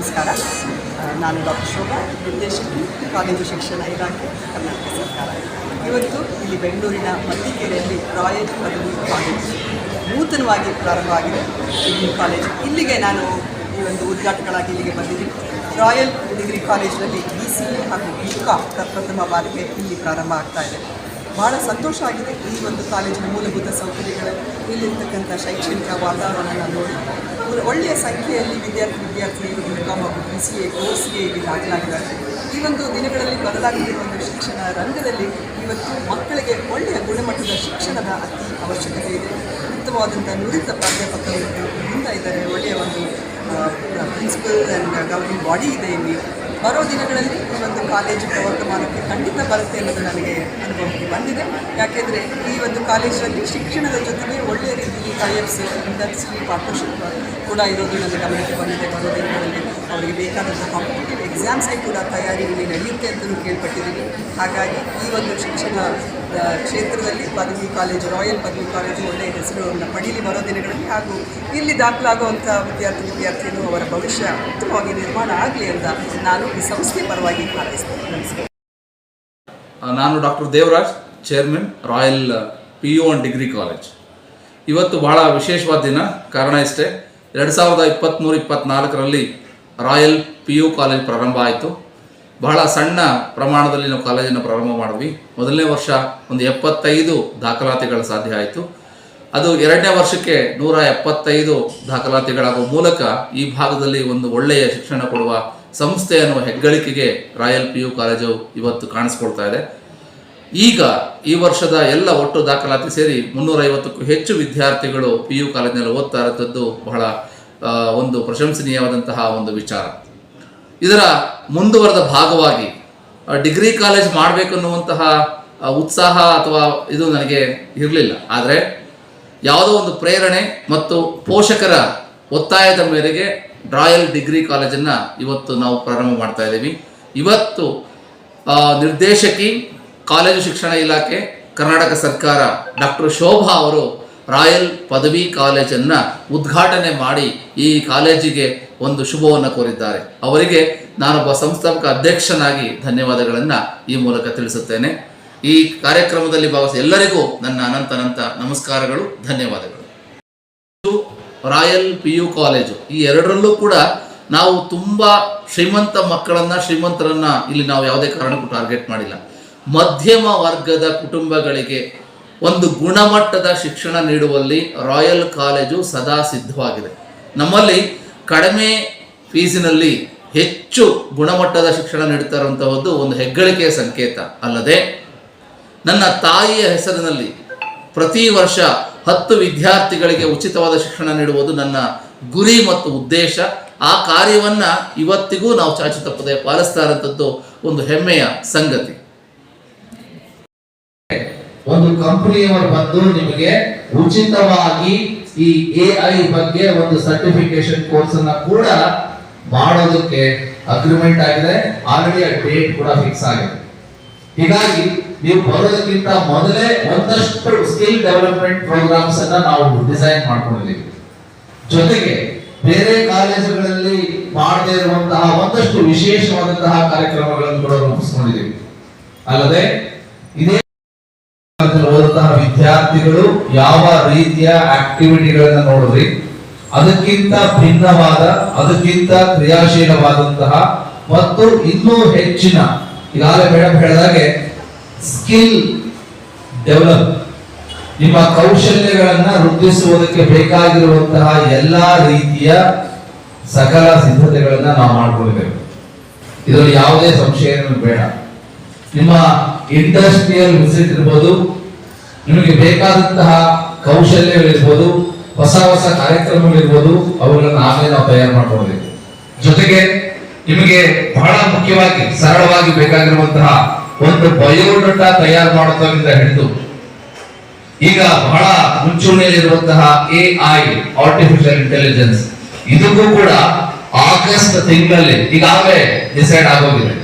ನಮಸ್ಕಾರ. ನಾನು ಡಾಕ್ಟರ್ ಶೋಭಾ, ನಿರ್ದೇಶಕಿ, ಕಾಲೇಜು ಶಿಕ್ಷಣ ಇಲಾಖೆ, ಕರ್ನಾಟಕ ಸರ್ಕಾರ. ಇವತ್ತು ಇಲ್ಲಿ ಬೆಂಗಳೂರಿನ ಮತ್ತಿಕೆರೆಯಲ್ಲಿ ರಾಯಲ್ ಪದವಿ ಕಾಲೇಜು. ನೂತನವಾಗಿ ಪ್ರಾರಂಭ ಆಗಿದೆ ಡಿಗ್ರಿ ಕಾಲೇಜು. ಇಲ್ಲಿಗೆ ನಾನು ಈ ಒಂದು ಉದ್ಘಾಟಕಳಾಗಿ ಇಲ್ಲಿಗೆ ಬಂದಿದ್ದೀನಿ. ರಾಯಲ್ ಡಿಗ್ರಿ ಕಾಲೇಜಿನಲ್ಲಿ ಬಿ ಸಿ ಹಾಗೂ ಬಿಕಾಮ್ ಪ್ರಪ್ರಥಮ ಬಾರಿಗೆ ಇಲ್ಲಿ ಪ್ರಾರಂಭ ಆಗ್ತಾ ಇದೆ. ಬಹಳ ಸಂತೋಷ ಆಗಿದೆ ಈ ಒಂದು ಕಾಲೇಜಿನ ಮೂಲಭೂತ ಸೌಕರ್ಯಗಳು. ಇಲ್ಲಿರ್ತಕ್ಕಂಥ ಶೈಕ್ಷಣಿಕ ವಾತಾವರಣ ನೋಡಿ. ಒಳ್ಳೆಯ ಸಂಖ್ಯೆಯಲ್ಲಿ ವಿದ್ಯಾರ್ಥಿ ವಿದ್ಯಾರ್ಥಿನಿಯರು ಬಿ ಕಾಮ್ ಹಾಗೂ ಬಿ ಸಿ ಎ ಕೋರ್ಸ್ಗೆ ಇಲ್ಲಿ ದಾಖಲಾಗಿದ್ದಾರೆ. ಈ ಒಂದು ದಿನಗಳಲ್ಲಿ ಬದಲಾಗುತ್ತಿರುವ ಒಂದು ಶಿಕ್ಷಣ ರಂಗದಲ್ಲಿ ಇವತ್ತು ಮಕ್ಕಳಿಗೆ ಒಳ್ಳೆಯ ಗುಣಮಟ್ಟದ ಶಿಕ್ಷಣದ ಅತಿ ಅವಶ್ಯಕತೆ ಇದೆ. ಉತ್ತಮವಾದಂಥ ನುರಿತ ಪ್ರಾಧ್ಯಾಪಕರು ಮುಂದ ಇದ್ದಾರೆ. ಒಳ್ಳೆಯ ಒಂದು ಪ್ರಿನ್ಸಿಪಲ್ ಆ್ಯಂಡ್ ಗವರ್ನಿಂಗ್ ಬಾಡಿ ಇದೆ ಇಲ್ಲಿ. ಬರೋ ದಿನಗಳಲ್ಲಿ ಈ ಒಂದು ಕಾಲೇಜು ಪ್ರವರ್ಧಮಾನಕ್ಕೆ ಖಂಡಿತ ಬರುತ್ತೆ ಅನ್ನೋದು ನನಗೆ ಅನುಭವಕ್ಕೆ ಬಂದಿದೆ. ಯಾಕೆಂದರೆ ಈ ಒಂದು ಕಾಲೇಜಲ್ಲಿ ಶಿಕ್ಷಣದ ಜೊತೆಗೆ ಒಳ್ಳೆಯ ರೀತಿಯಲ್ಲಿ ಟೈಪ್ಸ್ ಇಂಡಸ್ಟ್ರಿ ಪಾರ್ಟ್ನರ್ಶಿಪ್ ಕೂಡ ಇರೋದು ನನ್ನ ಗಮನಕ್ಕೆ ಬಂದಿದೆ. ಬರೋ ದಿನಗಳಲ್ಲಿ ಅವರಿಗೆ ಬೇಕಾದಂಥ ಕಾಂಪಿಟೇಟಿವ್ ಎಕ್ಸಾಮ್ಸ್ ಕೂಡ ತಯಾರಿ ಇಲ್ಲಿ ನಡೆಯುತ್ತೆ ಅಂತಲೂ ಕೇಳ್ಪಟ್ಟಿದ್ದೀನಿ. ಹಾಗಾಗಿ ಈ ಒಂದು ಶಿಕ್ಷಣ ಕ್ಷೇತ್ರದಲ್ಲಿ ಪದವಿ ಕಾಲೇಜು, ರಾಯಲ್ ಪದವಿ ಕಾಲೇಜು ಒಳ್ಳೆಯ ಹೆಸರುಗಳನ್ನು ಪಡೀಲಿ ಬರೋ ದಿನಗಳಲ್ಲಿ ಹಾಗೂ ಇಲ್ಲಿ ದಾಖಲಾಗುವಂಥ ವಿದ್ಯಾರ್ಥಿ, ವಿದ್ಯಾರ್ಥಿಗಳು ಅವರ ಭವಿಷ್ಯ ಉತ್ತಮವಾಗಿ ನಿರ್ಮಾಣ ಆಗಲಿ ಅಂತ ನಾನು ಈ ಸಂಸ್ಥೆ ಪರವಾಗಿ ಹಾರೈಸ್ತೇನೆ ನಮಸ್ಕಾರ. ನಾನು doctor Devaraj chairman Royal P U and degree college ಇವತ್ತು ಬಹಳ ವಿಶೇಷವಾದ ದಿನ. ಕಾರಣ ಇಷ್ಟೇ, ಎರಡು ಸಾವಿರದ ಇಪ್ಪತ್ತ್ಮೂರು ಇಪ್ಪತ್ತ್ನಾಲ್ಕರಲ್ಲಿ ರಾಯಲ್ ಪಿ ಯು ಕಾಲೇಜ್ ಪ್ರಾರಂಭ ಆಯಿತು. ಬಹಳ ಸಣ್ಣ ಪ್ರಮಾಣದಲ್ಲಿ ನಾವು ಕಾಲೇಜನ್ನು ಪ್ರಾರಂಭ ಮಾಡಿದ್ವಿ. ಮೊದಲನೇ ವರ್ಷ ಒಂದು ಎಪ್ಪತ್ತೈದು ದಾಖಲಾತಿಗಳು ಸಾಧ್ಯ ಆಯಿತು. ಅದು ಎರಡನೇ ವರ್ಷಕ್ಕೆ ನೂರ ಎಪ್ಪತ್ತೈದು ದಾಖಲಾತಿಗಳಾಗುವ ಮೂಲಕ ಈ ಭಾಗದಲ್ಲಿ ಒಂದು ಒಳ್ಳೆಯ ಶಿಕ್ಷಣ ಕೊಡುವ ಸಂಸ್ಥೆ ಅನ್ನುವ ಹೆಗ್ಗಳಿಕೆಗೆ ರಾಯಲ್ ಪಿ ಯು ಕಾಲೇಜು ಇವತ್ತು ಕಾಣಿಸ್ಕೊಳ್ತಾ ಇದೆ. ಈಗ ಈ ವರ್ಷದ ಎಲ್ಲ ಒಟ್ಟು ದಾಖಲಾತಿ ಸೇರಿ ಮುನ್ನೂರೈವತ್ತಕ್ಕೂ ಹೆಚ್ಚು ವಿದ್ಯಾರ್ಥಿಗಳು ಪಿ ಯು ಕಾಲೇಜಿನಲ್ಲಿ ಓದ್ತಾ ಇರುವಂಥದ್ದು ಬಹಳ ಒಂದು ಪ್ರಶಂಸನೀಯವಾದಂತಹ ಒಂದು ವಿಚಾರ. ಇದರ ಮುಂದುವರೆದ ಭಾಗವಾಗಿ ಡಿಗ್ರಿ ಕಾಲೇಜ್ ಮಾಡಬೇಕನ್ನುವಂತಹ ಉತ್ಸಾಹ ಅಥವಾ ಇದು ನನಗೆ ಇರಲಿಲ್ಲ. ಆದರೆ ಯಾವುದೋ ಒಂದು ಪ್ರೇರಣೆ ಮತ್ತು ಪೋಷಕರ ಒತ್ತಾಯದ ಮೇರೆಗೆ ರಾಯಲ್ ಡಿಗ್ರಿ ಕಾಲೇಜನ್ನು ಇವತ್ತು ನಾವು ಪ್ರಾರಂಭ ಮಾಡ್ತಾ ಇದ್ದೀವಿ. ಇವತ್ತು ನಿರ್ದೇಶಕಿ, ಕಾಲೇಜು ಶಿಕ್ಷಣ ಇಲಾಖೆ, ಕರ್ನಾಟಕ ಸರ್ಕಾರ ಡಾಕ್ಟರ್ ಶೋಭಾ ಅವರು ರಾಯಲ್ ಪದವಿ ಕಾಲೇಜನ್ನು ಉದ್ಘಾಟನೆ ಮಾಡಿ ಈ ಕಾಲೇಜಿಗೆ ಒಂದು ಶುಭವನ್ನು ಕೋರಿದ್ದಾರೆ. ಅವರಿಗೆ ನಾನೊಬ್ಬ ಸಂಸ್ಥಾಪಕ ಅಧ್ಯಕ್ಷನಾಗಿ ಧನ್ಯವಾದಗಳನ್ನು ಈ ಮೂಲಕ ತಿಳಿಸುತ್ತೇನೆ. ಈ ಕಾರ್ಯಕ್ರಮದಲ್ಲಿ ಭಾಗವಹಿಸಿದ ಎಲ್ಲರಿಗೂ ನನ್ನ ಅನಂತ ಅನಂತ ನಮಸ್ಕಾರಗಳು, ಧನ್ಯವಾದಗಳು. Royal P U college. ಈ ಎರಡರಲ್ಲೂ ಕೂಡ ನಾವು ತುಂಬ ಶ್ರೀಮಂತ ಮಕ್ಕಳನ್ನ, ಶ್ರೀಮಂತರನ್ನ ಇಲ್ಲಿ ನಾವು ಯಾವುದೇ ಕಾರಣಕ್ಕೂ ಟಾರ್ಗೆಟ್ ಮಾಡಿಲ್ಲ. ಮಧ್ಯಮ ವರ್ಗದ ಕುಟುಂಬಗಳಿಗೆ ಒಂದು ಗುಣಮಟ್ಟದ ಶಿಕ್ಷಣ ನೀಡುವಲ್ಲಿ ರಾಯಲ್ ಕಾಲೇಜು ಸದಾ ಸಿದ್ಧವಾಗಿದೆ. ನಮ್ಮಲ್ಲಿ ಕಡಿಮೆ ಫೀಸಿನಲ್ಲಿ ಹೆಚ್ಚು ಗುಣಮಟ್ಟದ ಶಿಕ್ಷಣ ನೀಡುತ್ತಾ ಇರುವಂತಹದ್ದು ಒಂದು ಹೆಗ್ಗಳಿಕೆಯ ಸಂಕೇತ ಅಲ್ಲದೆ, ನನ್ನ ತಾಯಿಯ ಹೆಸರಿನಲ್ಲಿ ಪ್ರತಿ ವರ್ಷ ಹತ್ತು ವಿದ್ಯಾರ್ಥಿಗಳಿಗೆ ಉಚಿತವಾದ ಶಿಕ್ಷಣ ನೀಡುವುದು ನನ್ನ ಗುರಿ ಮತ್ತು ಉದ್ದೇಶ. ಆ ಕಾರ್ಯವನ್ನು ಇವತ್ತಿಗೂ ನಾವು ಚಾಚು ತಪ್ಪದೆ ಪಾಲಿಸ್ತಾ ಇರೋಂಥದ್ದು ಒಂದು ಹೆಮ್ಮೆಯ ಸಂಗತಿ. ಒಂದು ಕಂಪನಿಯವರು ಬಂದು ನಿಮಗೆ ಉಚಿತವಾಗಿ ಈ ಎ ಐ ಬಗ್ಗೆ ಒಂದು ಸರ್ಟಿಫಿಕೇಶನ್ ಕೋರ್ಸ್ ಅನ್ನ ಕೂಡ ಮಾಡೋದಕ್ಕೆ ಅಗ್ರಿಮೆಂಟ್ ಆಗಿದೆ. ಆಲ್ರೆಡಿ ಆ ಡೇಟ್ ಕೂಡ ಫಿಕ್ಸ್ ಆಗಿದೆ. ಹೀಗಾಗಿ ನೀವು ಬರೋದಕ್ಕಿಂತ ಮೊದಲೇ ಒಂದಷ್ಟು ಸ್ಕಿಲ್ ಡೆವಲಪ್ಮೆಂಟ್ ಪ್ರೋಗ್ರಾಮ್ಸ್ ಅನ್ನ ನಾವು ಡಿಸೈನ್ ಮಾಡ್ಕೊಂಡಿದ್ದೀವಿ. ಜೊತೆಗೆ ಬೇರೆ ಕಾಲೇಜುಗಳಲ್ಲಿ ಮಾಡದೇ ಇರುವಂತಹ ಒಂದಷ್ಟು ವಿಶೇಷವಾದಂತಹ ಕಾರ್ಯಕ್ರಮಗಳನ್ನು ಕೂಡ ರೂಪಿಸ್ಕೊಂಡಿದ್ದೀವಿ. ಅಲ್ಲದೆ ಇದೇ ಓದುವಂತಹ ವಿದ್ಯಾರ್ಥಿಗಳು ಯಾವ ರೀತಿಯ ಆಕ್ಟಿವಿಟಿಗಳನ್ನ ನೋಡಿದ್ರಿ? ಅದಕ್ಕಿಂತ ಭಿನ್ನವಾದ, ಅದಕ್ಕಿಂತ ಕ್ರಿಯಾಶೀಲವಾದಂತಹ ಮತ್ತು ಇನ್ನೂ ಹೆಚ್ಚಿನ, ಈಗಾಗಲೇ ಮೇಡಮ್ ಹೇಳಿದಾಗೆ ಸ್ಕಿಲ್ ಡೆವಲಪ್, ನಿಮ್ಮ ಕೌಶಲ್ಯಗಳನ್ನ ವೃದ್ಧಿಸುವುದಕ್ಕೆ ಬೇಕಾಗಿರುವಂತಹ ಎಲ್ಲಾ ರೀತಿಯ ಸಕಲ ಸಿದ್ಧತೆಗಳನ್ನ ನಾವು ಮಾಡಿಕೊಳ್ಬೇಕು. ಇದರಲ್ಲಿ ಯಾವುದೇ ಸಂಶಯ ಬೇಡ. ನಿಮ್ಮ ಇಂಡಸ್ಟ್ರಿಯಲ್ ವಿಸಿಟ್ ಇರ್ಬೋದು ನಿಮಗೆ ಬೇಕಾದಂತಹ ಕೌಶಲ್ಯಗಳಿರ್ಬೋದು, ಹೊಸ ಹೊಸ ಕಾರ್ಯಕ್ರಮಗಳಿರ್ಬೋದು, ಅವುಗಳನ್ನು ಆಮೇಲೆ ನಾವು ತಯಾರು ಮಾಡ್ಕೊಳ್ಬೇಕು. ಜೊತೆಗೆ ನಿಮಗೆ ಬಹಳ ಮುಖ್ಯವಾಗಿ, ಸರಳವಾಗಿ ಬೇಕಾಗಿರುವಂತಹ ಒಂದು ಬಯೋಡಾಟಾ ತಯಾರು ಮಾಡೋದ್ರಿಂದ ಹಿಡಿದು, ಈಗ ಬಹಳ ಮುಂಚೂಣಿಯಲ್ಲಿರುವಂತಹ ಎ ಐ ಆರ್ಟಿಫಿಷಿಯಲ್ ಇಂಟೆಲಿಜೆನ್ಸ್ ಇದಕ್ಕೂ ಕೂಡ ಆಗಸ್ಟ್ ತಿಂಗಳಲ್ಲಿ ಈಗಾಗಲೇ ಡಿಸೈಡ್ ಆಗೋಗಿದೆ.